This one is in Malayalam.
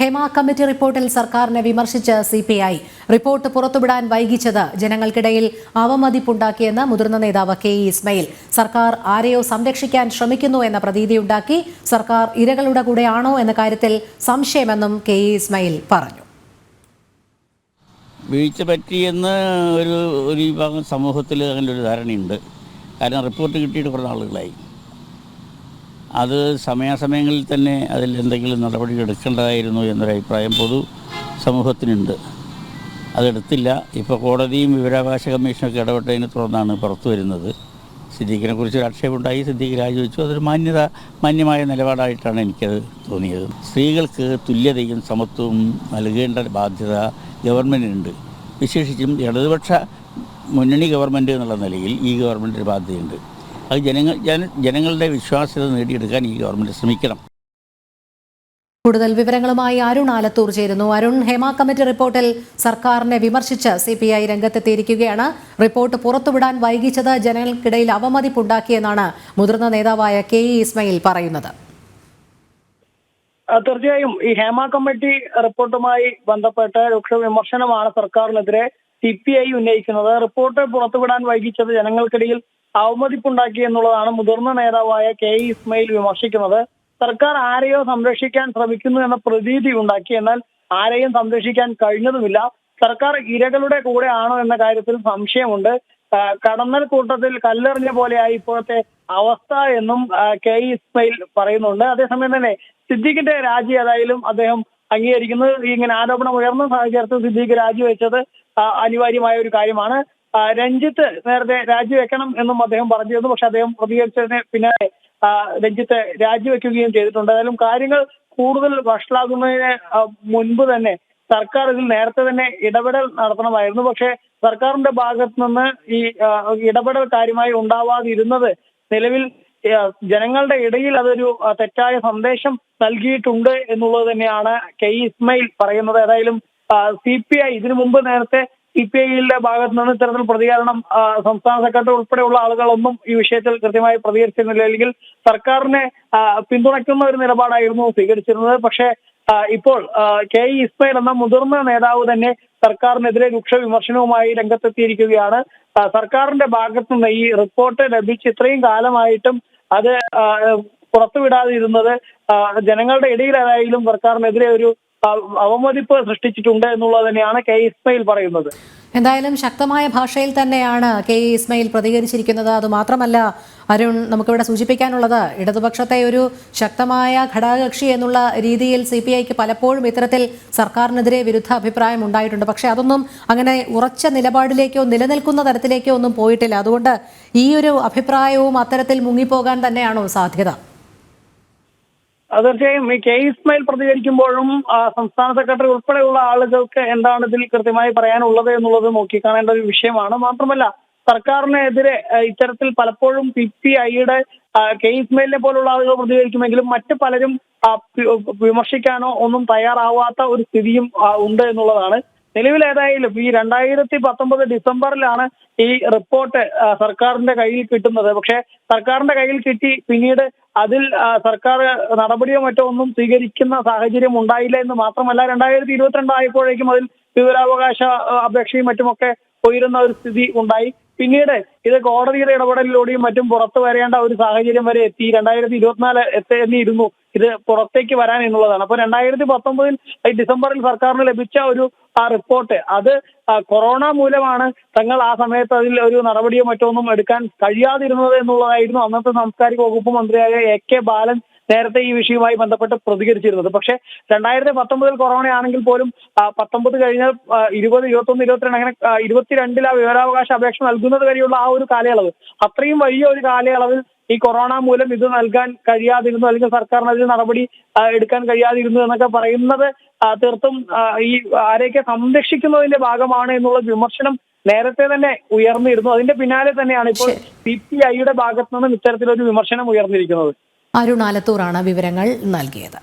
ഹേമ കമ്മിറ്റി റിപ്പോർട്ടിൽ സർക്കാരിനെ വിമർശിച്ച് സി പി ഐ. റിപ്പോർട്ട് പുറത്തുവിടാൻ വൈകിച്ചത് ജനങ്ങൾക്കിടയിൽ അവമതിപ്പുണ്ടാക്കിയെന്ന് മുതിർന്ന നേതാവ് കെ ഇ ഇസ്മയിൽ. സർക്കാർ ആരെയോ സംരക്ഷിക്കാൻ ശ്രമിക്കുന്നു എന്ന പ്രതീതിയുണ്ടാക്കി സർക്കാർ ഇരകളുടെ കൂടെയാണോ എന്ന കാര്യത്തിൽ സംശയമെന്നും കെ ഇ ഇസ്മയിൽ പറഞ്ഞു. വീഴ്ച പറ്റിയെന്ന് ഒരു ഒരു വിഭാഗം സമൂഹത്തിൽ അങ്ങനെ ഒരു ധാരണയുണ്ട്. കാരണം റിപ്പോർട്ട് കിട്ടിയിട്ട് കുറേ നാളുകളായി. അത് സമയാസമയങ്ങളിൽ തന്നെ അതിൽ എന്തെങ്കിലും നടപടി എടുക്കേണ്ടതായിരുന്നു എന്നൊരഭിപ്രായം പൊതു സമൂഹത്തിനുണ്ട്. അതെടുത്തില്ല ഇപ്പോൾ കോടതിയും വിവരാവകാശ കമ്മീഷനൊക്കെ ഇടപെട്ടതിനെ തുടർന്നാണ് പുറത്തു വരുന്നത്. സിദ്ദീഖിനെ കുറിച്ച് ഒരു ആക്ഷേപമുണ്ടായി സിദ്ദീഖ് രാജിവെച്ചു. അതൊരു മാന്യത മാന്യമായ നിലപാടായിട്ടാണ് എനിക്കത് തോന്നിയത്. സ്ത്രീകൾക്ക് തുല്യതയും സമത്വവും നൽകേണ്ട ബാധ്യത ഗവൺമെന്റിനുണ്ട് വിശേഷിച്ചും ഇടതുപക്ഷ മുന്നണി ഗവൺമെന്റ് എന്നുള്ള നിലയിൽ ഈ ഗവൺമെന്റിന് ബാധ്യതയുണ്ട്. അത് ജനങ്ങൾ ജനങ്ങളുടെ വിശ്വാസ്യത നേടിയെടുക്കാൻ ഈ ഗവൺമെന്റ് ശ്രമിക്കണം. കൂടുതൽ വിവരങ്ങളുമായി അരുൺ ആലത്തൂർ ചേരുന്നു. അരുൺ ഹേമ കമ്മിറ്റി റിപ്പോർട്ടിൽ സർക്കാരിനെ വിമർശിച്ച് സി പി ഐ രംഗത്തെത്തിയിരിക്കുകയാണ്. റിപ്പോർട്ട് പുറത്തുവിടാൻ വൈകിച്ചത് ജനങ്ങൾക്കിടയിൽ അവമതിപ്പുണ്ടാക്കിയെന്നാണ് മുതിർന്ന നേതാവായ കെ ഇ ഇസ്മയിൽ പറയുന്നത്. തീർച്ചയായും ഈ ഹേമ കമ്മിറ്റി റിപ്പോർട്ടുമായി ബന്ധപ്പെട്ട് രൂക്ഷ വിമർശനമാണ് സർക്കാരിനെതിരെ സി പി ഐ ഉന്നയിക്കുന്നത്. റിപ്പോർട്ട് പുറത്തുവിടാൻ വൈകിച്ചത് ജനങ്ങൾക്കിടയിൽ അവമതിപ്പുണ്ടാക്കി എന്നുള്ളതാണ് മുതിർന്ന നേതാവായ കെ ഇ ഇസ്മയിൽ വിമർശിക്കുന്നത്. സർക്കാർ ആരെയോ സംരക്ഷിക്കാൻ ശ്രമിക്കുന്നു എന്ന പ്രതീതി ഉണ്ടാക്കി. എന്നാൽ ആരെയും സംരക്ഷിക്കാൻ കഴിഞ്ഞതുമില്ല. സർക്കാർ ഇരകളുടെ കൂടെയാണോ എന്ന കാര്യത്തിൽ സംശയമുണ്ട്. കടന്നൽ കൂട്ടത്തിൽ കല്ലെറിഞ്ഞ പോലെയായി ഇപ്പോഴത്തെ അവസ്ഥ എന്നും കെ ഇസ്മയിൽ പറയുന്നുണ്ട്. അതേസമയം തന്നെ സിദ്ദീഖിന്റെ രാജി ഏതായാലും അദ്ദേഹം അംഗീകരിക്കുന്നത് ഇങ്ങനെ ആരോപണം ഉയർന്ന സാഹചര്യത്തിൽ സിദ്ദീഖ് രാജിവെച്ചത് അനിവാര്യമായ ഒരു കാര്യമാണ്. രഞ്ജിത്ത് നേരത്തെ രാജിവെക്കണം എന്നും അദ്ദേഹം പറഞ്ഞിരുന്നു. പക്ഷെ അദ്ദേഹം പ്രതികരിച്ചതിന് പിന്നാലെ രഞ്ജിത്ത് രാജിവെക്കുകയും ചെയ്തിട്ടുണ്ട്. ഏതായാലും കാര്യങ്ങൾ കൂടുതൽ വഷളാകുന്നതിന് മുൻപ് തന്നെ സർക്കാർ ഇതിൽ നേരത്തെ തന്നെ ഇടപെടൽ നടത്തണമായിരുന്നു. പക്ഷെ സർക്കാരിന്റെ ഭാഗത്ത് നിന്ന് ഈ ഇടപെടൽ കാര്യമായി ഉണ്ടാവാതിരുന്നത് നിലവിൽ ജനങ്ങളുടെ ഇടയിൽ അതൊരു തെറ്റായ സന്ദേശം നൽകിയിട്ടുണ്ട് എന്നുള്ളത് തന്നെയാണ് കെ ഇസ്മയിൽ പറയുന്നത്. ഏതായാലും സി പി ഐ ഇതിനു മുമ്പ് നേരത്തെ സി പി ഐയുടെ ഭാഗത്ത് നിന്ന് ഇത്തരത്തിൽ പ്രതികരണം സംസ്ഥാന സെക്രട്ടറി ഉൾപ്പെടെയുള്ള ആളുകളൊന്നും ഈ വിഷയത്തിൽ കൃത്യമായി പ്രതികരിച്ചിരുന്നില്ല. അല്ലെങ്കിൽ സർക്കാരിനെ പിന്തുണയ്ക്കുന്ന ഒരു നിലപാടായിരുന്നു സ്വീകരിച്ചിരുന്നത്. പക്ഷേ ഇപ്പോൾ കെ ഇ ഇസ്മയിൽ എന്ന മുതിർന്ന നേതാവ് തന്നെ സർക്കാരിനെതിരെ രൂക്ഷ വിമർശനവുമായി രംഗത്തെത്തിയിരിക്കുകയാണ്. സർക്കാരിന്റെ ഭാഗത്തു നിന്ന് ഈ റിപ്പോർട്ട് ലഭിച്ച് ഇത്രയും കാലമായിട്ടും അത് പുറത്തുവിടാതിരുന്നത് ജനങ്ങളുടെ ഇടയിലായാലും സർക്കാരിനെതിരെ ഒരു അവമതിപ്പ് സൃഷ്ടിച്ചിട്ടുണ്ട് എന്നുള്ളത് തന്നെയാണ് കെ ഇസ്മയിൽ പറയുന്നത്. എന്തായാലും ശക്തമായ ഭാഷയിൽ തന്നെയാണ് കെ ഇസ്മയിൽ പ്രതികരിച്ചിരിക്കുന്നത്. അതുമാത്രമല്ല അരുൺ നമുക്കിവിടെ സൂചിപ്പിക്കാനുള്ളത് ഇടതുപക്ഷത്തെ ഒരു ശക്തമായ ഘടകകക്ഷി എന്നുള്ള രീതിയിൽ സി പി ഐക്ക് പലപ്പോഴും ഇത്തരത്തിൽ സർക്കാരിനെതിരെ വിരുദ്ധ അഭിപ്രായം ഉണ്ടായിട്ടുണ്ട്. പക്ഷേ അതൊന്നും അങ്ങനെ ഉറച്ച നിലപാടിലേക്കോ നിലനിൽക്കുന്ന തരത്തിലേക്കോ ഒന്നും പോയിട്ടില്ല. അതുകൊണ്ട് ഈ ഒരു അഭിപ്രായവും അത്തരത്തിൽ മുങ്ങിപ്പോകാൻ തന്നെയാണോ സാധ്യത? തീർച്ചയായും ഈ കെ ഇസ്മയിൽ പ്രതികരിക്കുമ്പോഴും സംസ്ഥാന സെക്രട്ടറി ഉൾപ്പെടെയുള്ള ആളുകൾക്ക് എന്താണ് ഇതിൽ കൃത്യമായി പറയാനുള്ളത് എന്നുള്ളത് നോക്കിക്കാണേണ്ട ഒരു വിഷയമാണ്. മാത്രമല്ല സർക്കാരിനെതിരെ ഇത്തരത്തിൽ പലപ്പോഴും പി പി ഐയുടെ കെ ഇസ്മയിലിനെ പോലുള്ള ആളുകൾ പ്രതികരിക്കുമെങ്കിലും മറ്റു പലരും വിമർശിക്കാനോ ഒന്നും തയ്യാറാവാത്ത ഒരു സ്ഥിതിയും ഉണ്ട് എന്നുള്ളതാണ്. നിലവിൽ ഏതായാലും ഈ രണ്ടായിരത്തി പത്തൊമ്പത് ഡിസംബറിലാണ് ഈ റിപ്പോർട്ട് സർക്കാരിന്റെ കയ്യിൽ കിട്ടുന്നത്. പക്ഷെ സർക്കാരിന്റെ കയ്യിൽ കിട്ടി പിന്നീട് അതിൽ സർക്കാർ നടപടിയോ മറ്റോ ഒന്നും സ്വീകരിക്കുന്ന സാഹചര്യം ഉണ്ടായില്ല എന്ന് മാത്രമല്ല രണ്ടായിരത്തി ഇരുപത്തിരണ്ട് ആയപ്പോഴേക്കും അതിൽ വിവരാവകാശ അപേക്ഷയും മറ്റുമൊക്കെ ഉയരുന്ന ഒരു സ്ഥിതി ഉണ്ടായി. പിന്നീട് ഇത് കോടതിയുടെ ഇടപെടലിലൂടെയും മറ്റും പുറത്തു വരേണ്ട ഒരു സാഹചര്യം വരെ എത്തി. രണ്ടായിരത്തി ഇരുപത്തിനാല് എത്തിയിരുന്നു ഇത് പുറത്തേക്ക് വരാൻ എന്നുള്ളതാണ്. അപ്പൊ രണ്ടായിരത്തി പത്തൊമ്പതിൽ ഡിസംബറിൽ സർക്കാരിന് ലഭിച്ച ഒരു ആ റിപ്പോർട്ട് അത് കൊറോണ മൂലമാണ് തങ്ങൾ ആ സമയത്ത് അതിൽ ഒരു നടപടിയോ മറ്റോ ഒന്നും എടുക്കാൻ കഴിയാതിരുന്നത് എന്നുള്ളതായിരുന്നു അന്നത്തെ സാംസ്കാരിക വകുപ്പ് മന്ത്രിയായ എ കെ ബാലൻ നേരത്തെ ഈ വിഷയവുമായി ബന്ധപ്പെട്ട് പ്രതികരിച്ചിരുന്നത്. പക്ഷേ രണ്ടായിരത്തി പത്തൊമ്പതിൽ കൊറോണ ആണെങ്കിൽ പോലും പത്തൊമ്പത് കഴിഞ്ഞ ആ, ഇരുപത് ഇരുപത്തൊന്ന് ഇരുപത്തിരണ്ട് അങ്ങനെ ഇരുപത്തിരണ്ടിൽ ആ വിവരാവകാശ അപേക്ഷ നൽകുന്നത് വരെയുള്ള ആ ഒരു കാലയളവ്. അത്രയും വലിയ ഒരു കാലയളവിൽ ഈ കൊറോണ മൂലം ഇത് നൽകാൻ കഴിയാതിരുന്നു അല്ലെങ്കിൽ സർക്കാരിന് അതിൽ നടപടി എടുക്കാൻ കഴിയാതിരുന്നു എന്നൊക്കെ പറയുന്നത് തീർത്തും ഈ ആരെയൊക്കെ സംരക്ഷിക്കുന്നതിന്റെ ഭാഗമാണ് എന്നുള്ള വിമർശനം നേരത്തെ തന്നെ ഉയർന്നിരുന്നു. അതിന്റെ പിന്നാലെ തന്നെയാണ് ഇപ്പോൾ സി പി ഐയുടെ ഭാഗത്തു നിന്നും ഇത്തരത്തിലൊരു വിമർശനം ഉയർന്നിരിക്കുന്നത്. അരുൺ ആലത്തൂറാണ് വിവരങ്ങൾ നൽകിയത്.